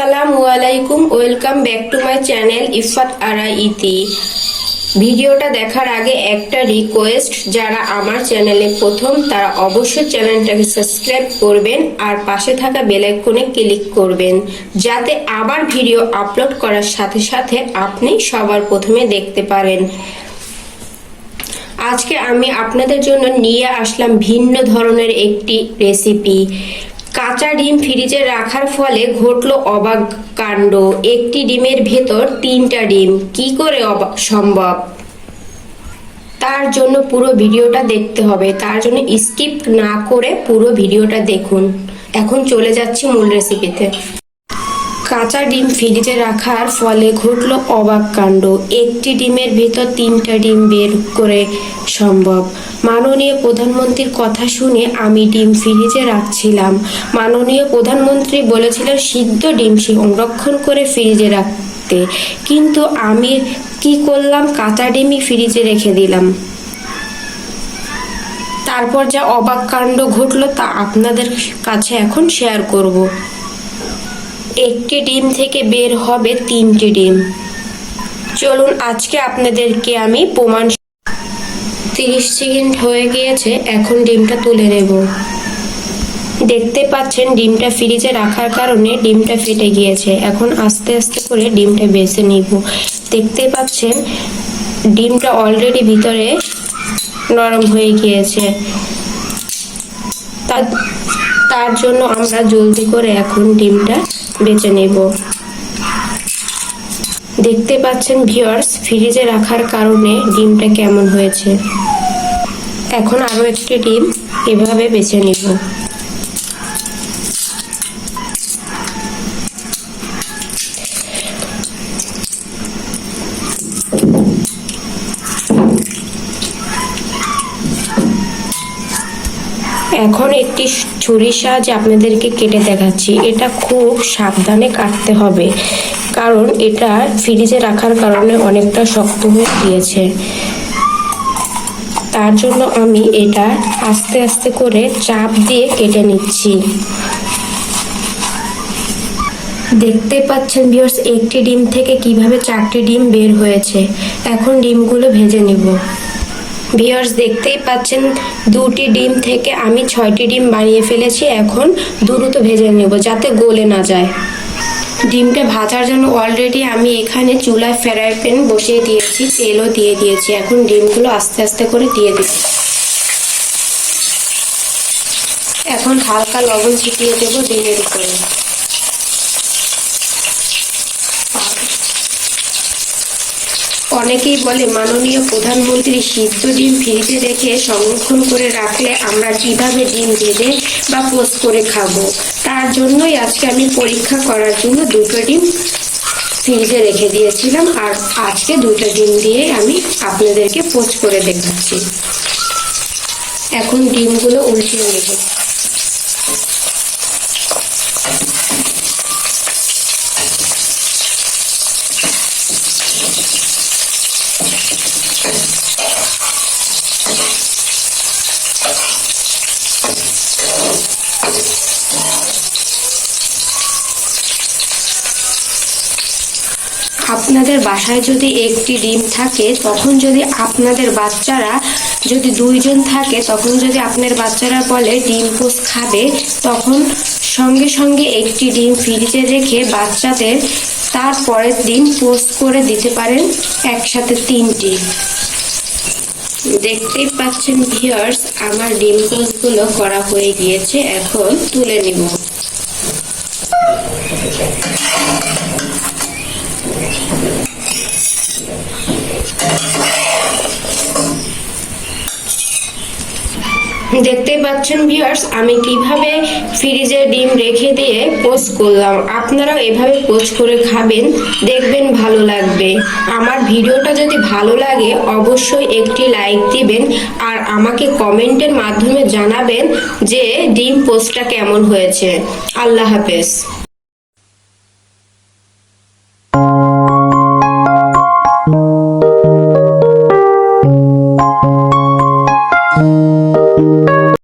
আসসালামু আলাইকুম welcome back to my channel Ifat Ara Iti ভিডিওটা দেখার আগে একটা রিকোয়েস্ট যারা আমার চ্যানেলে প্রথম, তারা অবশ্যই চ্যানেলটাকে সাবস্ক্রাইব করবেন আর পাশে থাকা বেল আইকনে ক্লিক করবেন, যাতে আবার ভিডিও আপলোড করার সাথে সাথে আপনি সবার প্রথমে দেখতে পারেন। আজকে আমি আপনাদের জন্য নিয়ে আসলাম ভিন্ন ধরনের একটি রেসিপি কাঁচা ডিম ফ্রিজে রাখার ফলে ঘটলো অবাক কাণ্ড। একটি ডিমের ভেতর তিনটা ডিম। কি করে অবাক সম্ভব? তার জন্য পুরো ভিডিওটা দেখতে হবে। তার জন্য স্কিপ না করে পুরো ভিডিওটা দেখুন। এখন চলে যাচ্ছি মূল রেসিপিতে কাঁচা ডিম ফ্রিজে রাখার ফলে ঘটলো অবাক কাণ্ড। একটি ডিমের ভিতর তিনটা ডিম বের করে সম্ভব। মাননীয় প্রধানমন্ত্রীর কথা শুনে আমি ডিম ফ্রিজে রাখছিলাম। মাননীয় প্রধানমন্ত্রী বলেছিলেন, সিদ্ধ ডিম সংরক্ষণ করে ফ্রিজে রাখতে। কিন্তু আমি কি করলাম? কাঁচা ডিমই ফ্রিজে রেখে দিলাম। তারপর যা অবাক কাণ্ড ঘটলো তা আপনাদের কাছে এখন শেয়ার করব। একটি ডিম থেকে বের হবে তিনটি ডিম। চলুন, আজকে আপনাদেরকে আমি প্রমাণ তিরিশ সেকেন্ড হয়ে গিয়েছে, এখন ডিমটা তুলে নেব। দেখতে পাচ্ছেন, ডিমটা ফ্রিজে রাখার কারণে ডিমটা ফেটে গিয়েছে। এখন আস্তে আস্তে করে ডিমটা বেছে নিব। দেখতে পাচ্ছেন, ডিমটা অলরেডি ভিতরে নরম হয়ে গিয়েছে। তার জন্য আমরা জলদি করে এখন ডিমটা বেছে নেব। দেখতে পাচ্ছেন ভিউয়ার্স, ফ্রিজে রাখার কারণে ডিমটা কেমন হয়েছে। এখন আরও একটি ডিম এভাবে বেছে নিব। এখন একটি ছুরির সাহায্যে আপনাদেরকে কেটে দেখাচ্ছি। এটা খুব সাবধানে কাটতে হবে, কারণ এটা ফ্রিজে রাখার কারণে অনেকটা শক্ত হয়ে গিয়েছে। তার জন্য আমি এটা আস্তে আস্তে করে চাপ দিয়ে কেটে নিচ্ছি। দেখতে পাচ্ছেন ভিউয়ার্স, একটি ডিম থেকে কীভাবে চারটি ডিম বের হয়েছে। এখন ডিমগুলো ভেজে নিব। ভিউয়ার্স দেখতেই পাচ্ছেন, দুটি ডিম থেকে আমি ছয়টি ডিম বানিয়ে ফেলেছি। এখন দ্রুত ভেজে নেব যাতে গলে না যায়। ডিমটা ভাজার জন্য অলরেডি আমি এখানে চুলায় ফ্রাই প্যান বসিয়ে দিয়েছি, তেলও দিয়ে দিয়েছি। এখন ডিমগুলো আস্তে আস্তে করে দিয়ে দিচ্ছি। এখন হালকা লবণ ছিটিয়ে দেবো ডিমের উপরে। অনেকেই বলে মাননীয় প্রধানমন্ত্রী সিদ্ধ ডিম ফ্রিজে রেখে সংরক্ষণ করে রাখলে আমরা কীভাবে ডিম ভেজে বা পোস্ট করে খাব? তার জন্যই আজকে আমি পরীক্ষা করার জন্য দুটো ডিম ফ্রিজে রেখে দিয়েছিলাম আর আজকে দুটো ডিম দিয়ে আমি আপনাদেরকে পোস্ট করে দেখাচ্ছি। এখন ডিমগুলো উল্টিয়ে নেব। আপনাদের বাসায় যদি একটি ডিম থাকে, তখন যদি আপনাদের বাচ্চারা যদি দুইজন থাকে, তখন যদি আপনার বাচ্চারা বলে ডিম পোস খাবে, তখন সঙ্গে সঙ্গে একটি ডিম ফ্রিজে রেখে বাচ্চাদের তারপরের দিন পোস্ট করে দিতে পারেন একসাথে তিনটি। দেখতেই পাচ্ছেন ভিউয়ার্স আমার ডিম পোস্টগুলো করা হয়ে গিয়েছে, এখন তুলে নিব। দেখতে পাচ্ছেন ভিউয়ার্স আমি কীভাবে ফ্রিজে ডিম রেখে দিয়ে পোস্ট করলাম? আপনারাও এভাবে পোস্ট করে খাবেন, দেখবেন ভালো লাগবে। আমার ভিডিওটা যদি ভালো লাগে, অবশ্যই একটি লাইক দিবেন আর আমাকে কমেন্টের মাধ্যমে জানাবেন যে ডিম পোস্টটা কেমন হয়েছে। আল্লাহ হাফেজ।